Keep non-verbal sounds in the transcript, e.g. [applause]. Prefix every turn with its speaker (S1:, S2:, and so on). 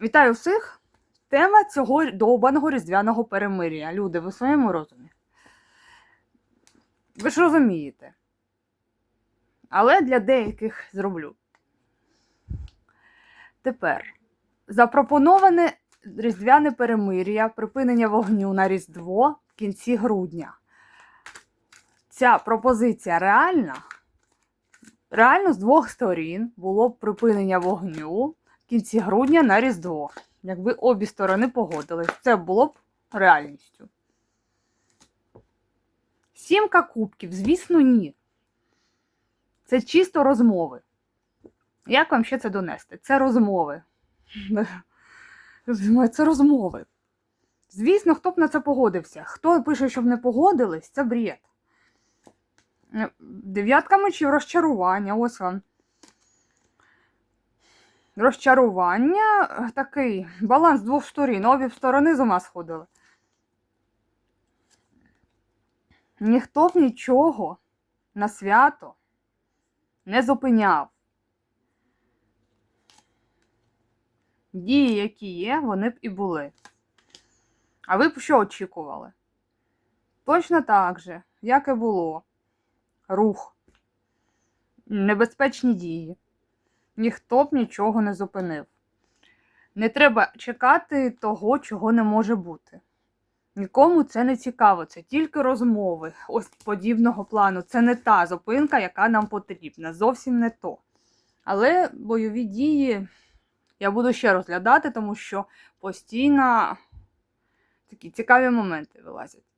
S1: Вітаю всіх! Тема цього довбаного різдвяного перемир'я. Люди, ви в своєму розумі. Ви ж розумієте. Але для деяких зроблю. Тепер запропоноване різдвяне перемир'я, припинення вогню на Різдво в кінці грудня. Ця пропозиція реальна. Реально з двох сторін було б припинення вогню кінці грудня на Різдво. Якби обі сторони погодились, це було б реальністю. Сімка кубків, звісно, ні. Це чисто розмови. Як вам ще це донести? Це розмови. [laughs] Це розмови. Звісно, хто б на це погодився. Хто пише, щоб не погодились, це бред. Дев'ятка мечів розчарування. Ось вам. Розчарування е, такий баланс двох сторін. Обі сторони з ума сходили. Ніхто б нічого на свято не зупиняв. Дії, які є, вони б і були. А ви б що очікували? Точно так же, як і було. Рух. Небезпечні дії. Ніхто б нічого не зупинив. Не треба чекати того, чого не може бути. Нікому це не цікаво, це тільки розмови ось подібного плану. Це не та зупинка, яка нам потрібна. Зовсім не то. Але бойові дії я буду ще розглядати, тому що постійно такі цікаві моменти вилазять.